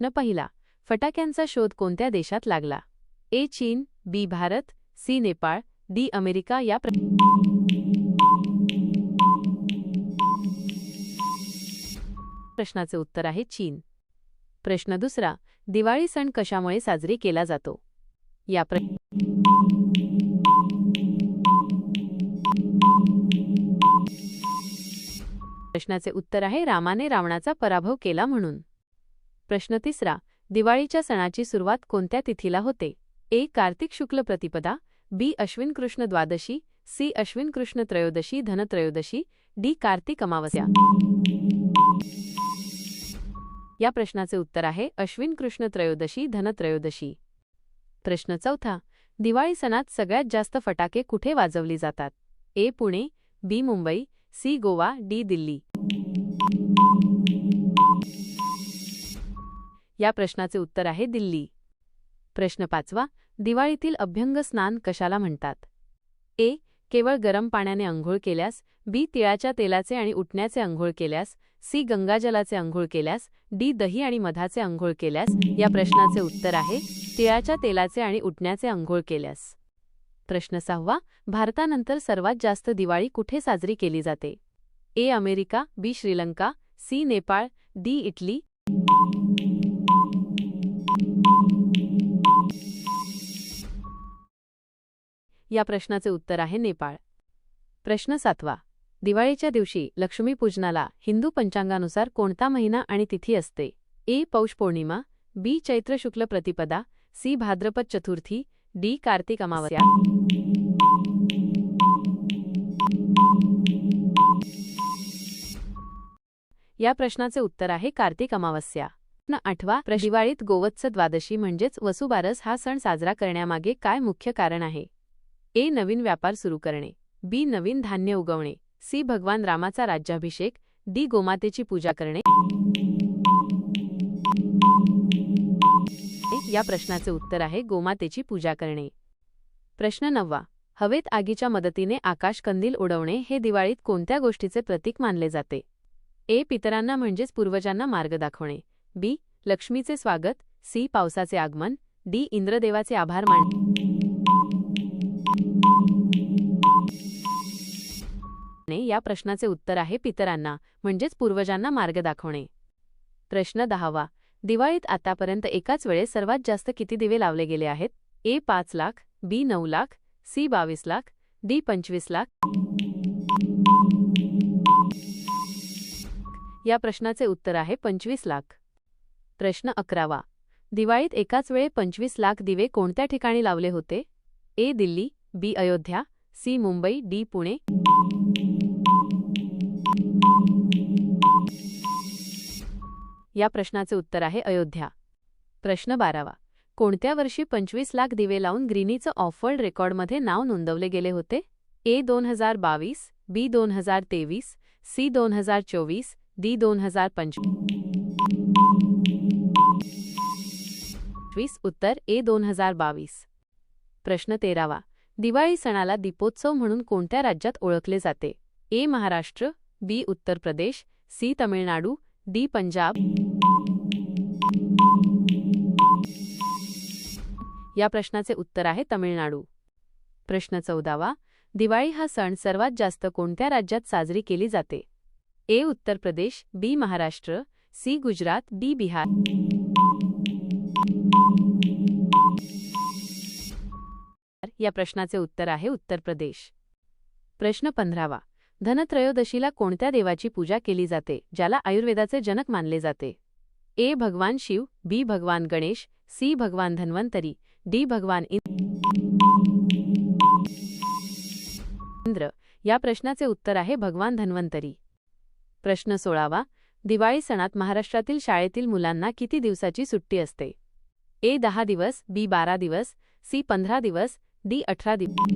न पहिला फटाक्यांचा शोध कोणत्या देशात लागला? ए चीन B Bharat C Nepal D America या प्र प्रश्नाचे उत्तर आहे चीन. प्रश्न दुसरा दिवाळी सण कशामुळे साजरी केला जातो? या प्र प्रश्नाचे उत्तर आहे रामाने रावणाचा पराभव केला म्हणून. प्रश्न तिसरा दिवाळीच्या सणाची सुरुवात कोणत्या तिथीला होते? ए. कार्तिक शुक्ल प्रतिपदा बी. अश्विन कृष्ण द्वादशी सी. अश्विन कृष्ण त्रयोदशी धनत्रयोदशी डी. कार्तिक अमावस्या. या प्रश्नाचे उत्तर आहे अश्विन कृष्ण त्रयोदशी धनत्रयोदशी. प्रश्न चौथा दिवाळी सणात सगळ्यात जास्त फटाके कुठे वाजवली जातात? A. Pune B. Mumbai C. Goa D. Delhi. या प्रश्नाचे उत्तर आहे दिल्ली. प्रश्न पाचवा दिवाळीतील अभ्यंग स्नान कशाला म्हणतात? ए केवळ गरम पाण्याने अंघोळ केल्यास बी तिळाच्या तेलाचे आणि उठण्याचे अंघोळ केल्यास सी गंगाजलाचे अंघोळ केल्यास डी दही आणि मधाचे अंघोळ केल्यास या प्रश्नाचे उत्तर आहे तिळाच्या तेलाचे आणि उठण्याचे अंघोळ केल्यास. प्रश्न सहावा भारतानंतर सर्वात जास्त दिवाळी कुठे साजरी केली जाते? A America B Sri Lanka C Nepal D Italy. या प्रश्नाचे उत्तर आहे नेपाळ. प्रश्न सातवा. दिवाळीच्या दिवशी लक्ष्मीपूजनाला हिंदू पंचांगानुसार कोणता महिना आणि तिथी असते? ए. पौष पौर्णिमा बी. चैत्र शुक्ल प्रतिपदा सी. भाद्रपद चतुर्थी डी. कार्तिक अमावस्या. या प्रश्नाचे उत्तर आहे कार्तिक अमावस्या. आठवा. दिवाळीत गोवत्स द्वादशी म्हणजेच वसुबारस हा सण साजरा करण्यामागे काय मुख्य कारण आहे? ए नवीन व्यापार सुरू करणे. बी नवीन धान्य उगवणे. सी भगवान रामाचा राज्याभिषेक. डी गोमातेची पूजा करणे. या प्रश्नाचे उत्तर आहे गोमातेची पूजा करणे. प्रश्न नववा. हवेत आगीच्या मदतीने आकाश कंदील उडवणे हे दिवाळीत कोणत्या गोष्टीचे प्रतीक मानले जाते? ए पितरांना म्हणजेच पूर्वजांना मार्ग दाखवणे. बी लक्ष्मीचे स्वागत. सी पावसाचे आगमन. डी इंद्रदेवाचे आभार मानणे या प्रश्नाचे उत्तर आहे पितरांना म्हणजेच पूर्वजांना मार्ग दाखवणे. प्रश्न दहावा. दिवाळीत आतापर्यंत एकाच वेळेस सर्वात जास्त किती दिवे लावले गेले आहेत? ए पाच लाख बी नऊ लाख सी बावीस लाख डी पंचवीस लाख. या प्रश्नाचे उत्तर आहे पंचवीस लाख. प्रश्न अकरावा. दिवाळीत एकाच वेळे पंचवीस लाख दिवे कोणत्या ठिकाणी लावले होते? A Delhi B Ayodhya C Mumbai D Pune. या प्रश्नाचे उत्तर आहे अयोध्या. प्रश्न बारावा. कोणत्या वर्षी पंचवीस लाख दिवे लावून ग्रीनीचं ऑफ रेकॉर्डमध्ये नाव नोंदवले गेले होते? ए दोन हजार बावीस बी दोन हजार तेवीस सी दोन हजार चोवीस डी दोन हजार पंचवीस. उत्तर ए दोन हजार बावीस. प्रश्न तेरावा. दिवाळी सणाला दीपोत्सव म्हणून कोणत्या राज्यात ओळखले जाते? A Maharashtra B Uttar Pradesh C Tamil Nadu D Punjab. या प्रश्नाचे उत्तर आहे तमिळनाडू. प्रश्न चौदावा दिवाळी हा सण सर्वात जास्त कोणत्या राज्यात साजरी केली जाते? A Uttar Pradesh B Maharashtra C Gujarat D Bihar. या प्रश्नाचे उत्तर आहे उत्तर प्रदेश. प्रश्न पंधरावा धनत्रयोदशीला कोणत्या देवाची पूजा केली जाते ज्याला आयुर्वेदाचे जनक मानले जाते? ए. भगवान शिव बी. भगवान गणेश सी. भगवान धन्वंतरी डी. भगवान इंद्र. या प्रश्नाचे उत्तर आहे भगवान धन्वंतरी. प्रश्न सोळावा दिवाळी सणात महाराष्ट्रातील शाळेतील मुलांना किती दिवसाची सुट्टी असते? ए. दहा दिवस बी. बारा दिवस सी. पंधरा दिवस डी. अठरा दिवस.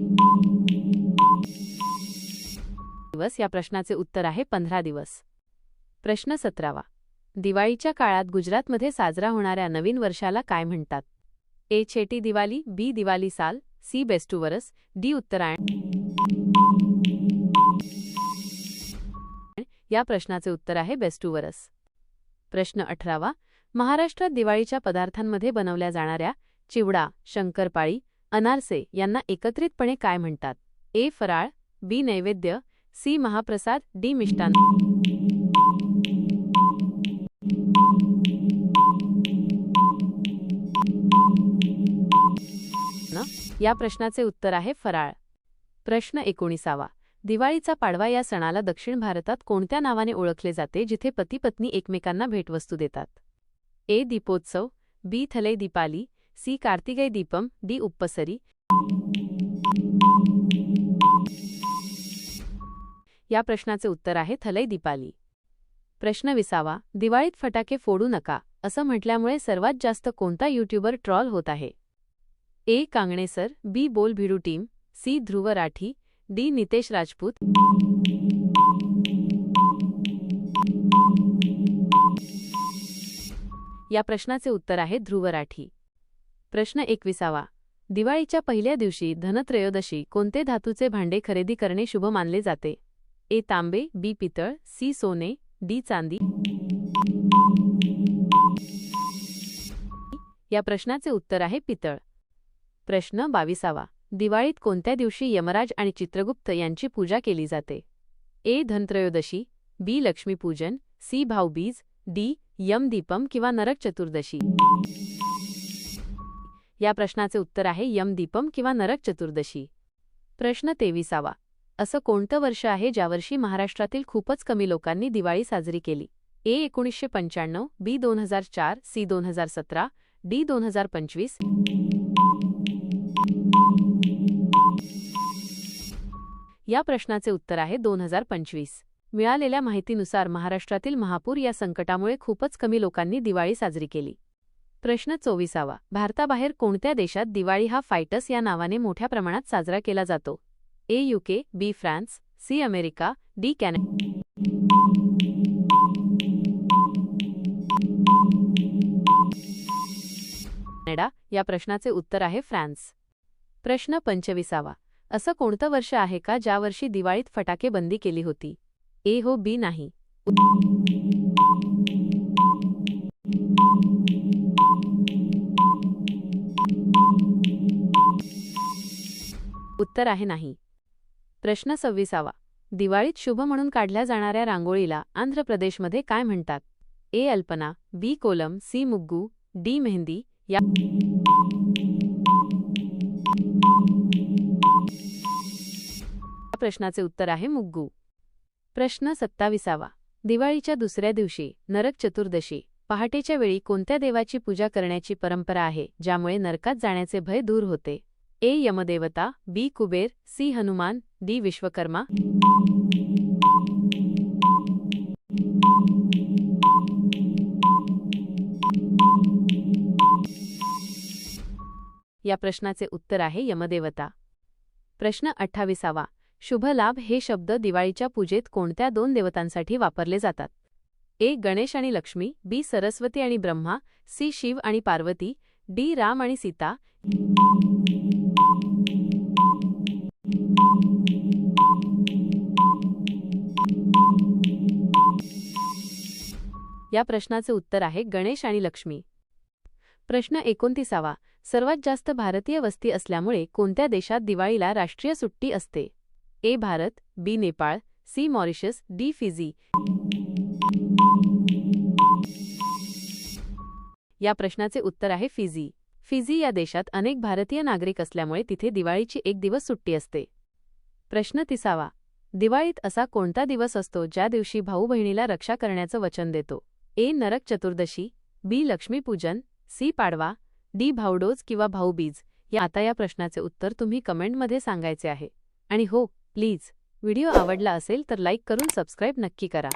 या प्रश्नाचे उत्तर आहे पंधरा दिवस. प्रश्न सतरावा. दिवाळीच्या काळात गुजरातमध्ये साजरा होणाऱ्या नवीन वर्षाला काय म्हणतात? ए. छेटी दिवाळी बी. दिवाळी साल सी. बेस्टुवरस डी. उत्तरायण. या प्रश्नाचे उत्तर आहे बेस्टुवरस प्रश्न अठरावा. महाराष्ट्रात दिवाळीच्या पदार्थांमध्ये बनवल्या जाणाऱ्या चिवडा शंकरपाळी अनारसे यांना एकत्रितपणे काय म्हणतात? ए. फराळ बी. नैवेद्य सी महाप्रसाद डी मिष्टान्न या प्रश्नाचे उत्तर आहे फराळ. प्रश्न एकोणीसावा. दिवाळीचा पाडवा या सणाला दक्षिण भारतात कोणत्या नावाने ओळखले जाते जिथे पती पत्नी एकमेकांना भेटवस्तू देतात? A Deepotsav B Thalai Deepali C Karthigai Deepam D Uppasari या प्रश्नाचे उत्तर आहे थलय दीपाली. प्रश्न विसावा दिवाळीत फटाके फोडू नका असं म्हटल्यामुळे सर्वात जास्त कोणता यूट्यूबर ट्रॉल होत आहे? ए. कांगणेसर B. Bol Bhidu team C. Dhruv Rathee D. Nitesh Rajput. या प्रश्नाचे उत्तर आहे ध्रुव राठी. प्रश्न एकविसावा दिवाळीच्या पहिल्या दिवशी धनत्रयोदशी कोणते धातूचे भांडे खरेदी करणे शुभ मानले जाते? ए तांबे बी पितळ सी सोने डी चांदी. या प्रश्नाचे उत्तर आहे पितळ. प्रश्न बाविसावा. दिवाळीत कोणत्या दिवशी यमराज आणि चित्रगुप्त यांची पूजा केली जाते? A. Dhantrayodashi B. Lakshmi Pujan C. Bhaubeej D. Yamdeepam किंवा नरक चतुर्दशी. या प्रश्नाचे उत्तर आहे यमदीपम किंवा नरक चतुर्दशी. प्रश्न तेविसावा. असं कोणतं वर्ष आहे ज्यावर्षी महाराष्ट्रातील खूपच कमी लोकांनी दिवाळी साजरी केली? ए एकोणीसशे पंच्याण्णव बी दोन हजार चार सी दोन हजार सतरा डी दोन हजार पंचवीस. या प्रश्नाचे उत्तर आहे दोन हजार पंचवीस. मिळालेल्या माहितीनुसार महाराष्ट्रातील महापूर या संकटामुळे खूपच कमी लोकांनी दिवाळी साजरी केली. प्रश्न चोवीसावा. भारताबाहेर कोणत्या देशात दिवाळी हा फायटस या नावाने मोठ्या प्रमाणात साजरा केला जातो? A UK B France C America D Canada या प्रश्नाचे उत्तर आहे फ्रान्स. प्रश्न पंचविसावा. असं कोणतं वर्ष आहे का ज्या वर्षी दिवाळीत फटाके बंदी केली होती? ए हो बी नाही. उत्तर आहे नाही. प्रश्न सव्वीसावा. दिवाळीत शुभ म्हणून काढल्या जाणाऱ्या रांगोळीला आंध्र प्रदेशमध्ये काय म्हणतात? A Alpana B kolam C muggu D mehndi या प्रश्नाचे उत्तर आहे मुग्गू. प्रश्न सत्ताविसावा. दिवाळीच्या दुसऱ्या दिवशी नरक चतुर्दशी. पहाटेच्या वेळी कोणत्या देवाची पूजा करण्याची परंपरा आहे ज्यामुळे नरकात जाण्याचे भय दूर होते? A Yamdevta B Kuber C Hanuman D Vishwakarma या प्रश्नाचे उत्तर आहे यमदेवता. प्रश्न अठ्ठावीसावा. शुभ लाभ हे शब्द दिवाळीच्या पूजेत कोणत्या दोन देवतांसाठी वापरले जातात? ए गणेश आणि लक्ष्मी बी सरस्वती आणि ब्रह्मा सी शिव आणि पार्वती डी. राम आणि सीता. या प्रश्नाचे उत्तर आहे गणेश आणि लक्ष्मी. प्रश्न एकोणतीसावा. सर्वात जास्त भारतीय वस्ती असल्यामुळे कोणत्या देशात दिवाळीला राष्ट्रीय सुट्टी असते? A. Bharat B. Nepal C. Mauritius D. Fiji. या प्रश्नाचे उत्तर आहे फिजी. फिजी या देशात अनेक भारतीय नागरिक असल्यामुळे तिथे दिवाळीची एक दिवस सुट्टी असते. प्रश्न तिसावा. दिवाळीत असा कोणता दिवस असतो ज्या दिवशी भाऊ बहिणीला रक्षा करण्याचं वचन देतो? A. Narak Chaturdashi B. Lakshmi Pujan C. Padwa D. Bhaudooj किंवा भाऊबीज. या आता या प्रश्नाचे उत्तर तुम्ही कमेंटमध्ये सांगायचे आहे. आणि हो प्लीज. व्हिडिओ आवडला असेल तर लाईक करून सबस्क्राईब नक्की करा.